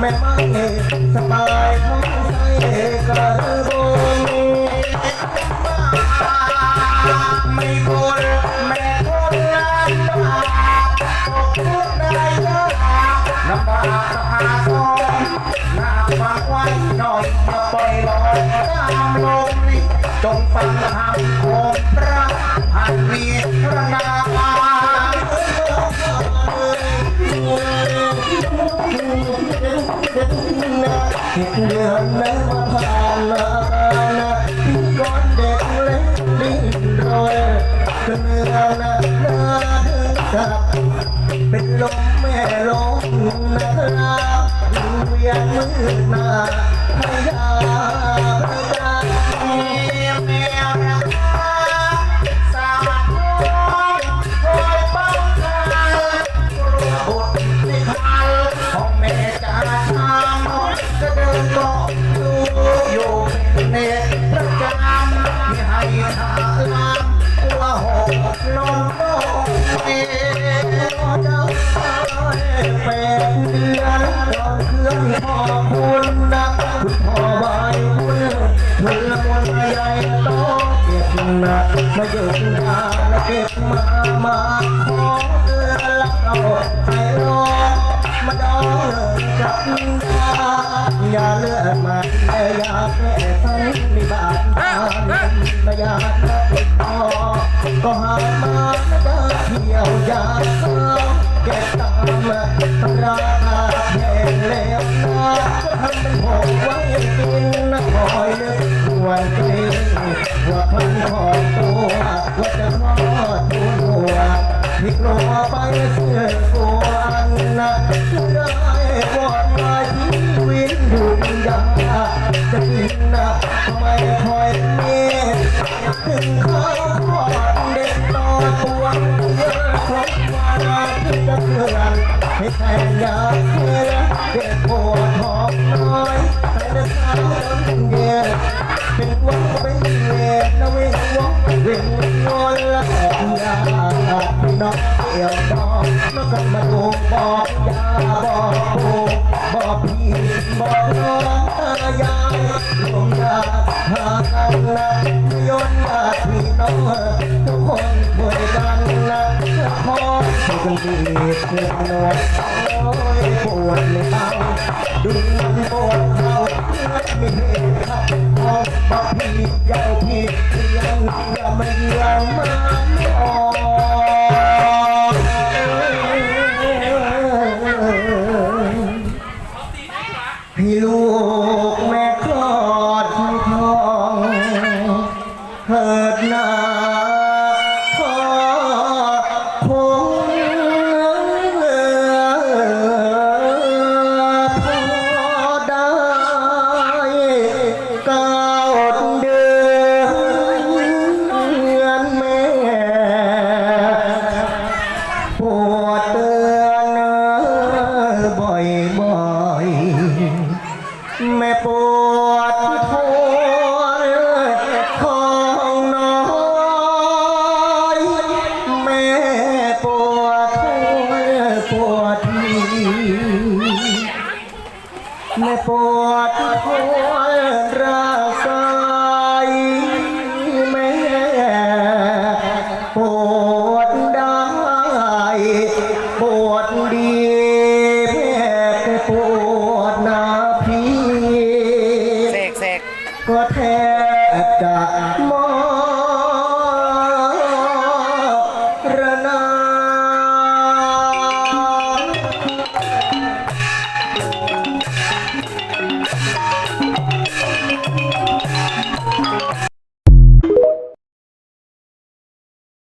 แม่ไม่สบายท้องใส่กระโดงไม่คนแม่คนงานบาปตกทุกได้ยากลำบากสหาซองหน้าฟังไว้หน่อยอย่าปล่อยลอยตามลมนี่ จงฟังคำของพระหันมีพระนามเหตุเดือนแล้วมาผ่านมาที่ก้อนเด็กเล็กดิ้นรอยจนเนื้อหนักหน้างกับเป็นลมแม่ลมนะครับเวียนมือหน้าให้ยาพระจัน งเอเจ้าแปดเดือนก่อนเคลื่อนพ่อคุณนะคุณพ่อใบคุณเธอละมนใหญ่โตเก็บนะมาหยุดงานและเก็บมา มาขอเตือนแล้วเอาใจรอมาดองเลยกับดาอย่าเลือกมาแต่อยากแก้ทั้งมีบาดตาไม่อยากติดต่อ ก็หามาเดินเที่ยวยาเข้าเก็บตามตำราแพงแล้วนะก็ทำเป็นผมไว้กินนะคอยนึกวันเกรงว่าพันขอยตัวว่าจะรอดทุนหัวพลิกลัวไปเสื่อมตัวอันนะได้วอนมาชีวิตอยู่ยาก จะกินนะทำไมคอยเมียถึงเขาขอเด็กต่อตัวเยอะครบวาระที่จะเพื่อนให้แทนยาเพื่อเก็บปวดท้องน้อยแต่เด็กสาวเย็นเป็นวังเป็นเวทนะเวงวังเวงงอนละแอบยาพี่น้อง เกี่ยวดอกแล้วกันมาดูบอกยาบอกปูบอกพี่บอกน้องตายายรวมญาหากันนะยนญาติพี่น้องทุกคนช่วยกันนะขอให้กันดีเพื่อนนวดโอ้ยปวดในเท้าดูมันปวดเท้าไม่เห็นครับบอกพี่เจ้า พี่ลูกแไม่ปวดหัว